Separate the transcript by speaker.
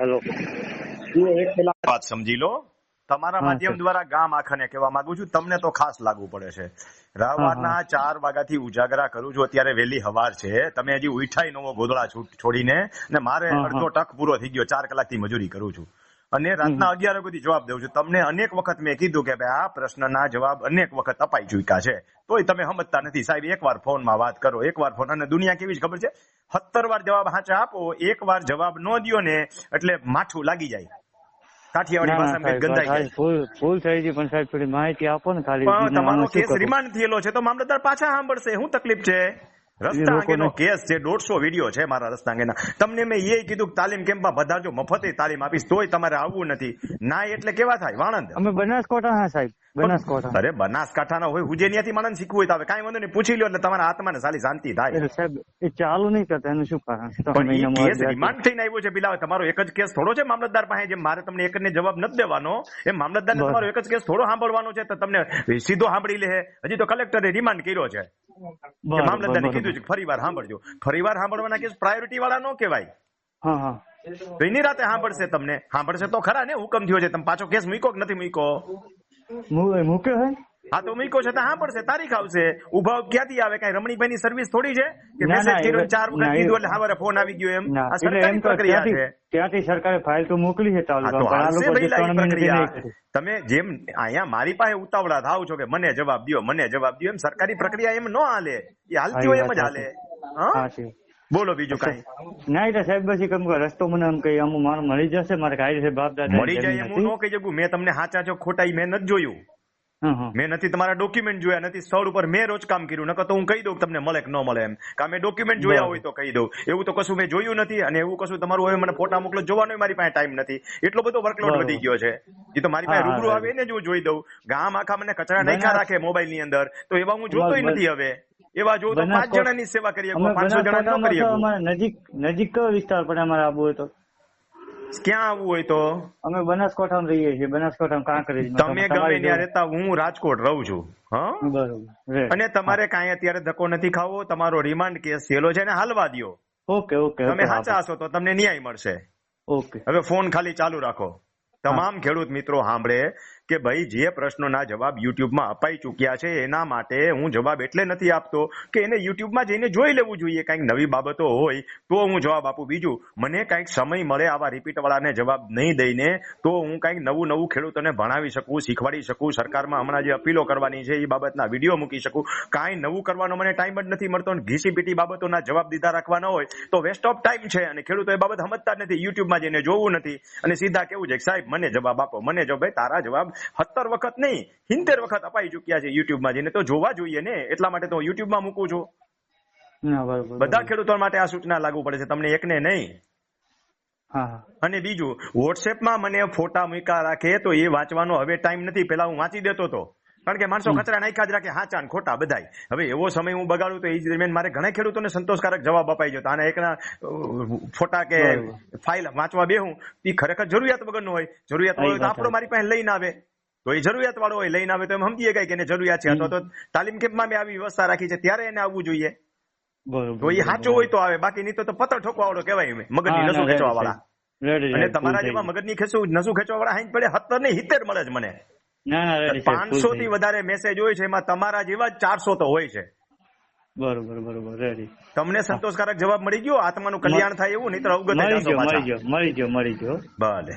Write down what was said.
Speaker 1: Hello
Speaker 2: વાત સમજી લો. તમારા માધ્યમ દ્વારા ગામ આખાને કહેવા માંગુ છું. તમને તો ખાસ લાગુ પડે છે. રાવારના ચાર વાગ્યાથી ઉજાગરા કરું છું. અત્યારે વહેલી હવાર છે. તમે હજી ઉઠાઈ નવો છૂટ- છોડીને ને મારે. અડધો ટક પૂરો થઈ ગયો. ચાર કલાકથી મજૂરી કરું છું. અને રાતના અગિયાર વાગ્યાથી જવાબ દઉં છું. તમને અનેક વખત મેં કીધું કે ભાઈ આ પ્રશ્નના જવાબ અનેક વખત અપાઈ ચુક્યા છે. તોય તમે સમજતા નથી. સાહેબ એકવાર ફોનમાં વાત કરો એકવાર ફોન અને દુનિયા કેવી ખબર છે? સત્તર વાર જવાબ હાચા આપો એકવાર જવાબ ન દો ને એટલે માઠું લાગી જાય. કાઠિયાવાડી ગંધાઈ
Speaker 1: થઈ ગઈ પણ સાહેબ થોડી માહિતી આપો ને ખાલી.
Speaker 2: તમારો કેસ રિમાન્ડ થયેલો છે તો મામલતદાર પાછા સાંભળશે. શું તકલીફ છે? રસ્તા અંગેનો કેસ છે દોઢસો વીડિયો છે મારા રસ્તા અંગેના. તમને મેં એ કીધું કે તાલીમ કેમ્પમાં બધા જો મફતે તાલીમ આપીશ તોય તમારે આવવું નથી. ના એટલે કેવા થાય? વાણંદ?
Speaker 1: અમે બનાસકાંઠા હા સાહેબ બનાસકાંઠા.
Speaker 2: અરે બનાસકાંઠાના હોય હુજેનિયાથી માણસ શીખવું હોય તો કઈ વાંધો નહીં પૂછી લો એટલે તમારા આત્માને સાલી શાંતિ થાય.
Speaker 1: સાહેબ એ ચાલુ નહીં કરતા એનું શું કારણ?
Speaker 2: પણ કેસ રિમાન્ડ થઈને આવ્યો છે પેલા તમારો એક જ કેસ થોડો છે મામલતદાર પાસે જેમ મારે તમને એક ને જવાબ નથી દેવાનો એમ મામલતદારને તમારો એક જ કેસ થોડો સાંભળવાનો છે તો તમને સીધો સાંભળી લે હજી તો કલેક્ટરે રિમાન્ડ કર્યો છે. મામલતદારને. કીધું છે ફરી ફરીવાર સાંભળજો. ફરીવાર સાંભળવાના કેસ પ્રાયોરિટી વાળા નો કહેવાય.
Speaker 1: હા હા.
Speaker 2: તો એની રાતે સાંભળશે તમને. સાંભળશે તો ખરા ને? હુકમ થયો છે. તમે પાછો કેસ મૂકો કે નથી મૂકો
Speaker 1: મુ- મૂક્યો હે
Speaker 2: હા તો મૂક્યો છે. તો પડશે તારીખ આવશે. ઊભા ક્યાંથી આવે? કઈ રમણીભાઈ ની સર્વિસ થોડી છે? કે મેસેજ કર્યો ચાર વખત કીધું એટલે હવારે ફોન આવી ગયો એમ? આ સરકારી પ્રક્રિયા છે.
Speaker 1: ત્યાંથી સરકારે ફાઇલ તો મોકલી છે
Speaker 2: હા
Speaker 1: કરી.
Speaker 2: તમે જેમ અહીંયા મારી પાસે ઉતાવળા થાવ છો કે મને જવાબ દો મને જવાબ દો એમ સરકારી પ્રક્રિયા એમ ન હાલે. એ હાલતી હોય એમ જ હાલે. હા?
Speaker 1: હા
Speaker 2: બોલો બીજું કઈ.
Speaker 1: ના એટલે સાહેબ પછી કેમ રસ્તો મને એમ કઈ અમુક મારું મળી જશે મારે કાઈ છે બાપ દાદા
Speaker 2: મળી જાય એમ હું ન કહી શકું. મેં તમને હાચા છો ખોટા મેં નથી જોયું. મેં નથી તમારા ડોક્યુમેન્ટ જોયા નથી સ્થળ ઉપર મેં રોજ કામ કર્યું નકર તો હું કહી દઉં તમને મળે કે ન મળે એમ. કા મેં ડોક્યુમેન્ટ જોયા હોય તો કહી દઉં. એવું તો કશું મેં જોયું નથી અને એવું કશું તમારું હવે મને ફોટા મોકલો જોવાનો મારી પાસે ટાઈમ નથી. એટલો બધો વર્કલોડ. વધી ગયો છે. એ તો મારી પાસે રૂબરૂ આવે ને જ હું જોઈ દઉં. ગામ આખા મને કચરા નાખ્યા રાખે મોબાઈલની અંદર. તો એવા હું
Speaker 1: જોતો
Speaker 2: નથી હવે. એવા જોઉં તો પાંચ જણાની સેવા કરી શકું પાંચસો જણા કરી
Speaker 1: નજીક નજીક કયો વિસ્તાર પડે અમારે આબુ તો?
Speaker 2: ક્યાં આવવું હોય તો?
Speaker 1: અમે બનાસકાંઠામાં રહીએ છીએ. બનાસકાંઠામાં કાંકરેજ
Speaker 2: તમે ગમે ત્યાં રહેતા હું રાજકોટ રહું છું. હા?
Speaker 1: બરોબર.
Speaker 2: અને તમારે કાંઈ અત્યારે ધક્કો નથી ખાવો? તમારો રિમાન્ડ કેસ થયેલો છે ને હાલવા દ્યો.
Speaker 1: ઓકે ઓકે
Speaker 2: તમે સાચા હશો તો તમને ન્યાય મળશે.
Speaker 1: ઓકે.
Speaker 2: હવે ફોન ખાલી ચાલુ રાખો. તમામ ખેડૂત મિત્રો સાંભળે. કે ભાઈ જે પ્રશ્નોના જવાબ યુટ્યુબમાં અપાઈ ચૂક્યા છે એના માટે હું જવાબ એટલે નથી આપતો કે એને યુટ્યુબમાં જઈને જોઈ લેવું જોઈએ કંઈક નવી બાબતો હોય તો હું જવાબ આપું. બીજું, મને કંઈક સમય મળે આવા રિપીટવાળાને જવાબ નહીં દઈને તો હું કંઈક નવું નવું ખેડૂતોને ભણાવી શકું, શીખવાડી શકું, સરકારમાં હમણાં જે અપીલો કરવાની છે એ બાબતના વીડિયો મૂકી શકું. કાંઈ નવું કરવાનો મને ટાઈમ જ નથી મળતો ઘીસી પીટી બાબતોના જવાબ દીધા રાખવાના હોય તો વેસ્ટ ઓફ ટાઈમ છે અને ખેડૂતો એ બાબત સમજતા જ નથી, યુટ્યુબમાં જઈને જોવું નથી. અને સીધા કેવું છે સાહેબ, મને જવાબ આપો, મને જો ભાઈ, તારા જવાબ સત્તર વખત નહીં સિત્તેર વખત અપાઈ ચુક્યા છે યુટ્યુબમાં જઈને તો જોવા જોઈએ ને. એટલા માટે તો હું યુટ્યુબમાં મૂકું છું. બધા ખેડૂતો માટે આ સૂચના લાગુ પડે છે. તમને એકને નહીં.
Speaker 1: હા હા.
Speaker 2: અને બીજું વોટ્સએપમાં મને ફોટા મૂક્યા રાખે તો એ વાંચવાનો હવે ટાઈમ નથી. પેલા હું વાંચી દેતો હતો. કારણ કે માણસો કચરા નાખ્યા જ રાખે હાચા ખોટા બધાય. હવે એવો સમય હું બગાડું તો એ જ દરમિયાન મારે ઘણા ખેડૂતોને સંતોષકારક જવાબ અપાઈ જતો અને એકના ફોટા કે ફાઇલ વાંચવા બેહું એ ખરેખર જરૂરિયાત વગરનું હોય. જરૂરિયાત હોય તો આપણો મારી પાસે લઈને આવે. તો એ જરૂરિયાત વાળો હોય લઈને આવે તો એમ સમજીએ કે એને જરૂરિયાત છે. અથવા તો તાલીમ કેમ્પમાં મેં આવી વ્યવસ્થા રાખી છે ત્યારે એને આવવું જોઈએ. તો એ સાચો હોય તો આવે બાકી નહીં તો પથ્થર ઠોકવા વાળો કહેવાય એમ. મગજની નસું ખેંચવા વાળા અને તમારા જેવા મગજની ખેંચું નસું ખેંચવા વાળા હાઈ પડે સત્તર ને હિત્તેર મળે જ મને. પાંચસો થી વધારે મેસેજ હોય છે એમાં તમારા જેવા ચારસો તો હોય છે.
Speaker 1: બરોબર બરોબર રેડી
Speaker 2: તમને સંતોષકારક જવાબ મળી ગયો? આત્માનું કલ્યાણ થાય એવું? નહીં તો અવગત
Speaker 1: મળી ગયો મળી ગયો મળી ગયો
Speaker 2: ભલે.